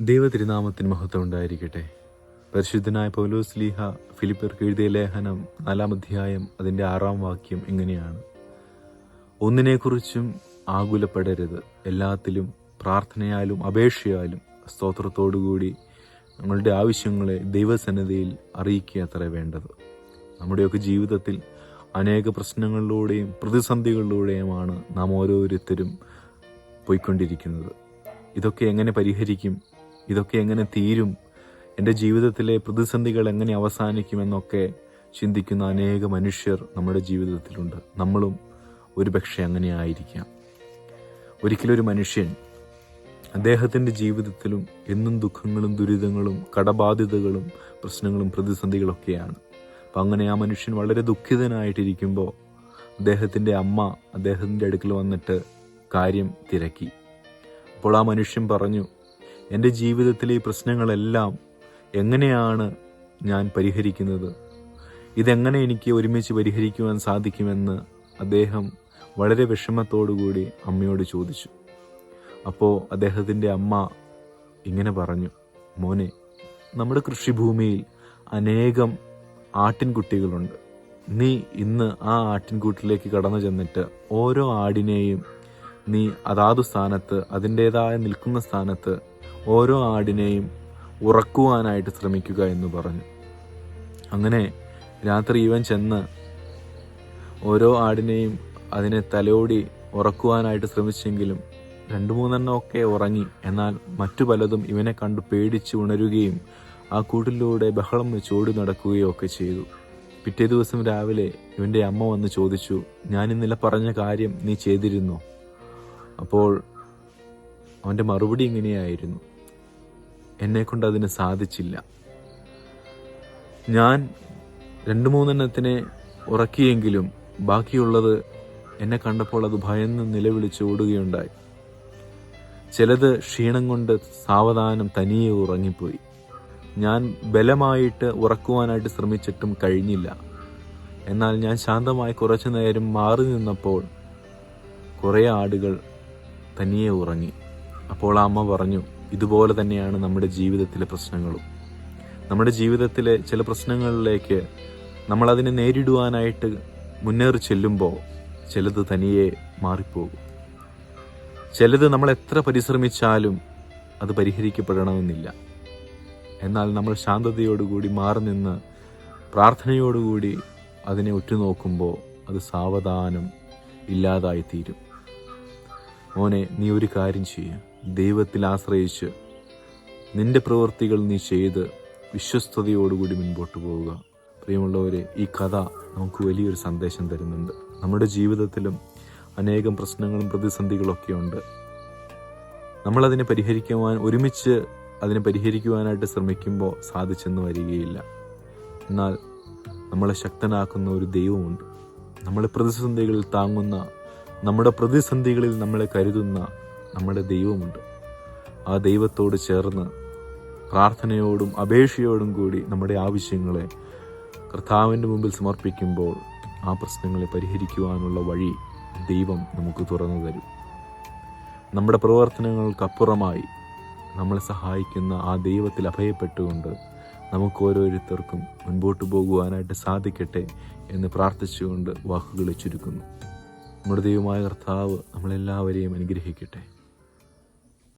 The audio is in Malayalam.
ദൈവതിരുനാമത്തിന് മഹത്വം ഉണ്ടായിരിക്കട്ടെ പരിശുദ്ധനായ പൗലോസ് ലീഹ ഫിലിപ്പർക്ക് എഴുതിയ ലേഖനം നാലാം അധ്യായം അതിന്റെ ആറാം വാക്യം ഇങ്ങനെയാണ്. ഒന്നിനെക്കുറിച്ചും ആകുലപ്പെടരുത്. എല്ലാത്തിലും പ്രാർത്ഥനയാലും അപേക്ഷയാലും സ്തോത്രത്തോടുകൂടി ഞങ്ങളുടെ ആവശ്യങ്ങളെ ദൈവസന്നദ്ധയിൽ അറിയിക്കുക അത്ര വേണ്ടത്. നമ്മുടെയൊക്കെ ജീവിതത്തിൽ അനേക പ്രശ്നങ്ങളിലൂടെയും പ്രതിസന്ധികളിലൂടെയുമാണ് നാം ഓരോരുത്തരും പോയിക്കൊണ്ടിരിക്കുന്നത്. ഇതൊക്കെ എങ്ങനെ പരിഹരിക്കും? ഇതൊക്കെ എങ്ങനെ തീരും? എന്റെ ജീവിതത്തിലെ പ്രതിസന്ധികൾ എങ്ങനെ അവസാനിക്കുമെന്നൊക്കെ ചിന്തിക്കുന്ന അനേക മനുഷ്യർ നമ്മുടെ ജീവിതത്തിലുണ്ട്. നമ്മളും ഒരുപക്ഷെ അങ്ങനെ ആയിരിക്കാം. ഒരിക്കലൊരു മനുഷ്യൻ അദ്ദേഹത്തിന്റെ ജീവിതത്തിലും എന്നും ദുഃഖങ്ങളും ദുരിതങ്ങളും കടബാധ്യതകളും പ്രശ്നങ്ങളും പ്രതിസന്ധികളൊക്കെയാണ്. അപ്പം അങ്ങനെ ആ മനുഷ്യൻ വളരെ ദുഃഖിതനായിട്ടിരിക്കുമ്പോൾ അദ്ദേഹത്തിന്റെ അമ്മ അദ്ദേഹത്തിന്റെ അടുക്കൽ വന്നിട്ട് കാര്യം തിരക്കി. അപ്പോൾ ആ മനുഷ്യൻ പറഞ്ഞു എന്റെ ജീവിതത്തിലെ ഈ പ്രശ്നങ്ങളെല്ലാം എങ്ങനെയാണ് ഞാൻ പരിഹരിക്കുന്നത്? ഇതെങ്ങനെ എനിക്ക് ഒരുമിച്ച് പരിഹരിക്കുവാൻ സാധിക്കുമെന്ന് അദ്ദേഹം വളരെ വിഷമത്തോടുകൂടി അമ്മയോട് ചോദിച്ചു. അപ്പോൾ അദ്ദേഹത്തിന്റെ അമ്മ ഇങ്ങനെ പറഞ്ഞു മോനെ നമ്മുടെ കൃഷിഭൂമിയിൽ അനേകം ആട്ടിൻകുട്ടികളുണ്ട്. നീ ഇന്ന് ആ ആട്ടിൻകൂട്ടിലേക്ക് കടന്നു ചെന്നിട്ട് ഓരോ ആടിനെയും നീ അതാതു സ്ഥാനത്ത് അതിന്റേതായ നിൽക്കുന്ന സ്ഥാനത്ത് ഓരോ ആടിനെയും ഉറക്കുവാനായിട്ട് ശ്രമിക്കുക എന്ന് പറഞ്ഞു. അങ്ങനെ രാത്രി ഇവൻ ചെന്ന് ഓരോ ആടിനെയും അതിനെ തലോടി ഉറക്കുവാനായിട്ട് ശ്രമിച്ചെങ്കിലും രണ്ടു മൂന്നെണ്ണമൊക്കെ ഉറങ്ങി. എന്നാൽ മറ്റു പലതും ഇവനെ കണ്ട് പേടിച്ച് ഉണരുകയും ആ കൂട്ടിലൂടെ ബഹളം വെച്ച് ഓടി നടക്കുകയും ഒക്കെ ചെയ്തു. പിറ്റേ ദിവസം രാവിലെ ഇവന്റെ അമ്മ വന്ന് ചോദിച്ചു ഞാൻ ഇന്നലെ പറഞ്ഞ കാര്യം നീ ചെയ്തിരുന്നോ? അപ്പോൾ അവന്റെ മറുപടി ഇങ്ങനെയായിരുന്നു. എന്നെ കൊണ്ട് അതിന് സാധിച്ചില്ല. ഞാൻ രണ്ടു മൂന്നെണ്ണത്തിനെ ഉറക്കിയെങ്കിലും ബാക്കിയുള്ളത് എന്നെ കണ്ടപ്പോൾ അത് ഭയന്ന് നിലവിളിച്ച് ഓടുകയുണ്ടായി. ചിലത് ക്ഷീണം കൊണ്ട് സാവധാനം തനിയെ ഉറങ്ങിപ്പോയി. ഞാൻ ബലമായിട്ട് ഉറക്കുവാനായിട്ട് ശ്രമിച്ചിട്ടും കഴിഞ്ഞില്ല. എന്നാൽ ഞാൻ ശാന്തമായി കുറച്ചു നേരം മാറി നിന്നപ്പോൾ കുറേ ആടുകൾ തനിയെ ഉറങ്ങി. അപ്പോൾ അമ്മ പറഞ്ഞു ഇതുപോലെ തന്നെയാണ് നമ്മുടെ ജീവിതത്തിലെ പ്രശ്നങ്ങളും. നമ്മുടെ ജീവിതത്തിലെ ചില പ്രശ്നങ്ങളിലേക്ക് നമ്മളതിനെ നേരിടുവാനായിട്ട് മുന്നേറി ചെല്ലുമ്പോൾ ചിലത് തനിയെ മാറിപ്പോകും. ചിലത് നമ്മൾ എത്ര പരിശ്രമിച്ചാലും അത് പരിഹരിക്കപ്പെടണമെന്നില്ല. എന്നാൽ നമ്മൾ ശാന്തതയോടുകൂടി മാറി നിന്ന് പ്രാർത്ഥനയോടുകൂടി അതിനെ ഉറ്റുനോക്കുമ്പോൾ അത് സാവധാനം ഇല്ലാതായിത്തീരും. മോനെ നീ ഒരു കാര്യം ചെയ്യുക ദൈവത്തിൽ ആശ്രയിച്ച് നിന്റെ പ്രവൃത്തികൾ നീ ചെയ്ത് വിശ്വസ്തയോടുകൂടി മുൻപോട്ട് പോവുക. പ്രിയമുള്ളവരെ ഈ കഥ നമുക്ക് വലിയൊരു സന്ദേശം തരുന്നുണ്ട്. നമ്മുടെ ജീവിതത്തിലും അനേകം പ്രശ്നങ്ങളും പ്രതിസന്ധികളൊക്കെ ഉണ്ട്. നമ്മളതിനെ പരിഹരിക്കുവാൻ ഒരുമിച്ച് അതിനെ പരിഹരിക്കുവാനായിട്ട് ശ്രമിക്കുമ്പോൾ സാധിച്ചെന്ന് വരികയില്ല. എന്നാൽ നമ്മളെ ശക്തനാക്കുന്ന ഒരു ദൈവമുണ്ട്. നമ്മളെ പ്രതിസന്ധികളിൽ താങ്ങുന്ന നമ്മുടെ പ്രതിസന്ധികളിൽ നമ്മളെ കരുതുന്ന നമ്മുടെ ദൈവമുണ്ട്. ആ ദൈവത്തോട് ചേർന്ന് പ്രാർത്ഥനയോടും അപേക്ഷയോടും കൂടി നമ്മുടെ ആവശ്യങ്ങളെ കർത്താവിന്റെ മുമ്പിൽ സമർപ്പിക്കുമ്പോൾ ആ പ്രശ്നങ്ങളെ പരിഹരിക്കുവാനുള്ള വഴി ദൈവം നമുക്ക് തുറന്നു തരും. നമ്മുടെ പ്രവർത്തനങ്ങൾക്കപ്പുറമായി നമ്മളെ സഹായിക്കുന്ന ആ ദൈവത്തിൽ അഭയപ്പെട്ടുകൊണ്ട് നമുക്ക് ഓരോരുത്തർക്കും മുൻപോട്ട് പോകുവാനായിട്ട് സാധിക്കട്ടെ എന്ന് പ്രാർത്ഥിച്ചുകൊണ്ട് വാക്കുകളെ ചുരുക്കുന്നു. നമ്മുടെ ദൈവമായ കർത്താവ് നമ്മളെല്ലാവരെയും അനുഗ്രഹിക്കട്ടെ.